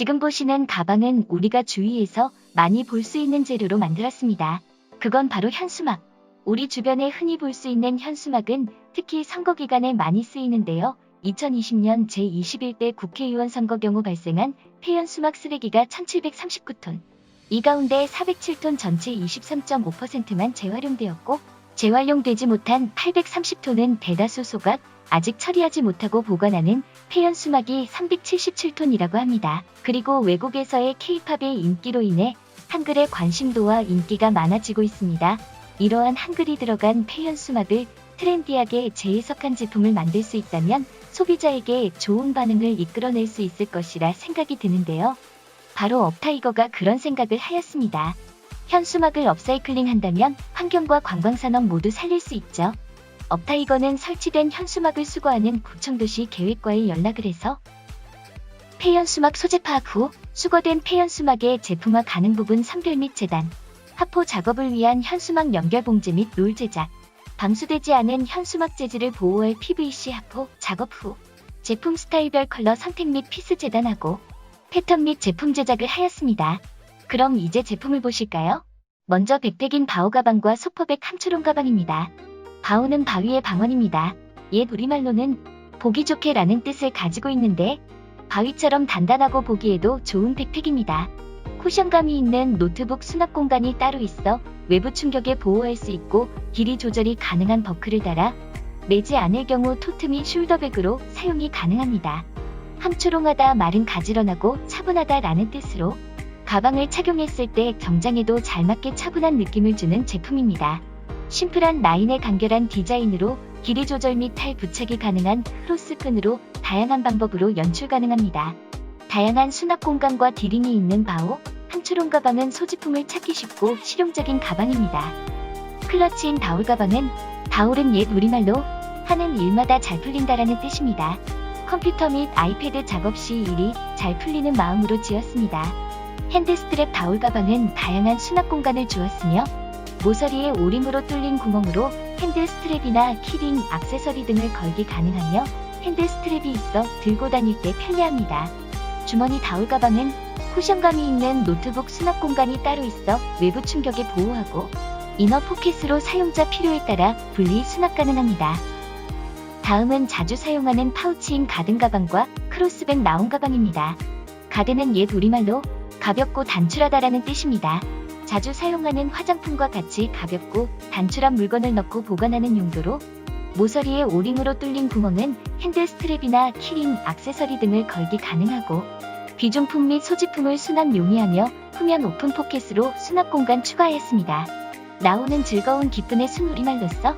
지금 보시는 가방은 우리가 주위에서 많이 볼 수 있는 재료로 만들었습니다. 그건 바로 현수막. 우리 주변에 흔히 볼 수 있는 현수막은 특히 선거 기간에 많이 쓰이는데요. 2020년 제21대 국회의원 선거 경우 발생한 폐현수막 쓰레기가 1739톤. 이 가운데 407톤 전체 23.5%만 재활용되었고 재활용되지 못한 830톤은 대다수 소각, 아직 처리하지 못하고 보관하는 폐연 수막이 377톤이라고 합니다. 그리고 외국에서의 케이팝의 인기로 인해 한글의 관심도와 인기가 많아지고 있습니다. 이러한 한글이 들어간 폐연 수막을 트렌디하게 재해석한 제품을 만들 수 있다면 소비자에게 좋은 반응을 이끌어낼 수 있을 것이라 생각이 드는데요. 바로 업타이거가 그런 생각을 하였습니다. 현수막을 업사이클링 한다면 환경과 관광산업 모두 살릴 수 있죠. 업타이거는 설치된 현수막을 수거하는 구청도시 계획과에 연락을 해서 폐연수막 소재 파악 후 수거된 폐연수막의 제품화 가능 부분 선별 및 재단, 하포 작업을 위한 현수막 연결 봉제 및 롤 제작, 방수되지 않은 현수막 재질을 보호할 PVC 하포 작업 후 제품 스타일별 컬러 선택 및 피스 재단하고 패턴 및 제품 제작을 하였습니다. 그럼 이제 제품을 보실까요? 먼저 백팩인 바오 가방과 소퍼백 함초롱 가방입니다. 바오는 바위의 방언입니다. 옛 우리말로는 보기 좋게 라는 뜻을 가지고 있는데 바위처럼 단단하고 보기에도 좋은 백팩입니다. 쿠션감이 있는 노트북 수납 공간이 따로 있어 외부 충격에 보호할 수 있고 길이 조절이 가능한 버클을 달아 매지 않을 경우 토트 및 숄더백으로 사용이 가능합니다. 함초롱하다 말은 가지런하고 차분하다라는 뜻으로 가방을 착용했을 때 정장에도 잘 맞게 차분한 느낌을 주는 제품입니다. 심플한 라인의 간결한 디자인으로 길이 조절 및 탈 부착이 가능한 크로스끈으로 다양한 방법으로 연출 가능합니다. 다양한 수납 공간과 디링이 있는 바오, 함초롱 가방은 소지품을 찾기 쉽고 실용적인 가방입니다. 클러치인 다울 가방은 다울은 옛 우리말로 하는 일마다 잘 풀린다라는 뜻입니다. 컴퓨터 및 아이패드 작업 시 일이 잘 풀리는 마음으로 지었습니다. 핸드스트랩 다울 가방은 다양한 수납 공간을 주었으며 모서리에 오링으로 뚫린 구멍으로 핸드 스트랩이나 키링, 액세서리 등을 걸기 가능하며 핸드 스트랩이 있어 들고 다닐 때 편리합니다. 주머니 다울 가방은 쿠션감이 있는 노트북 수납 공간이 따로 있어 외부 충격에 보호하고 이너 포켓으로 사용자 필요에 따라 분리 수납 가능합니다. 다음은 자주 사용하는 파우치인 가든 가방과 크로스백 라운 가방입니다. 가든은 옛 우리말로 가볍고 단출하다라는 뜻입니다. 자주 사용하는 화장품과 같이 가볍고 단출한 물건을 넣고 보관하는 용도로 모서리에 오링으로 뚫린 구멍은 핸드 스트랩이나 키링, 액세서리 등을 걸기 가능하고 귀중품 및 소지품을 수납 용이하며 후면 오픈 포켓으로 수납 공간 추가하였습니다. 나오는 즐거운 기쁨의 순우리말로써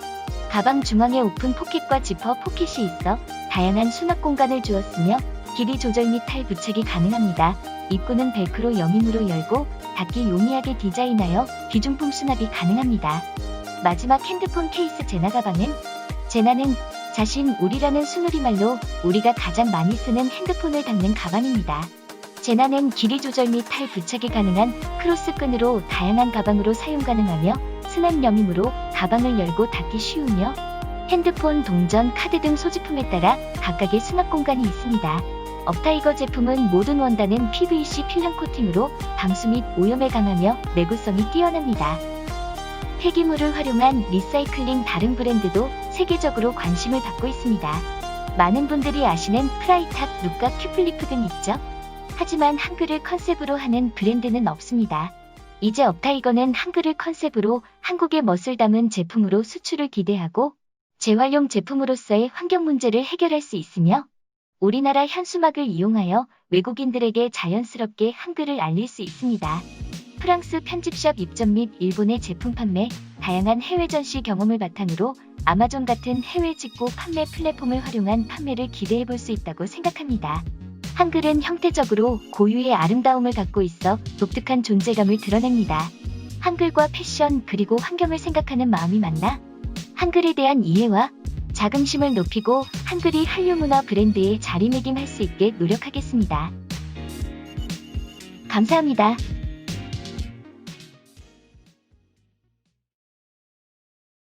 가방 중앙에 오픈 포켓과 지퍼 포켓이 있어 다양한 수납 공간을 주었으며 길이 조절 및 탈 부착이 가능합니다. 입구는 벨크로 여밈으로 열고 닫기 용이하게 디자인하여 귀중품 수납이 가능합니다. 마지막 핸드폰 케이스 제나 가방은 제나는 자신 우리라는 순우리말로 우리가 가장 많이 쓰는 핸드폰을 담는 가방입니다. 제나는 길이 조절 및 탈 부착이 가능한 크로스끈으로 다양한 가방으로 사용 가능하며 스냅 여밈으로 가방을 열고 닫기 쉬우며 핸드폰, 동전, 카드 등 소지품에 따라 각각의 수납 공간이 있습니다. 업타이거 제품은 모든 원단은 PVC 필름 코팅으로 방수 및 오염에 강하며 내구성이 뛰어납니다. 폐기물을 활용한 리사이클링 다른 브랜드도 세계적으로 관심을 받고 있습니다. 많은 분들이 아시는 프라이탑, 루카, 큐플리프 등 있죠? 하지만 한글을 컨셉으로 하는 브랜드는 없습니다. 이제 업타이거는 한글을 컨셉으로 한국의 멋을 담은 제품으로 수출을 기대하고 재활용 제품으로서의 환경 문제를 해결할 수 있으며 우리나라 현수막을 이용하여 외국인들에게 자연스럽게 한글을 알릴 수 있습니다. 프랑스 편집샵 입점 및 일본의 제품 판매, 다양한 해외 전시 경험을 바탕으로 아마존 같은 해외 직구 판매 플랫폼을 활용한 판매를 기대해 볼 수 있다고 생각합니다. 한글은 형태적으로 고유의 아름다움을 갖고 있어 독특한 존재감을 드러냅니다. 한글과 패션 그리고 환경을 생각하는 마음이 만나 한글에 대한 이해와 자긍심을 높이고 한글이 한류 문화 브랜드의 자리매김할 수 있게 노력하겠습니다. 감사합니다.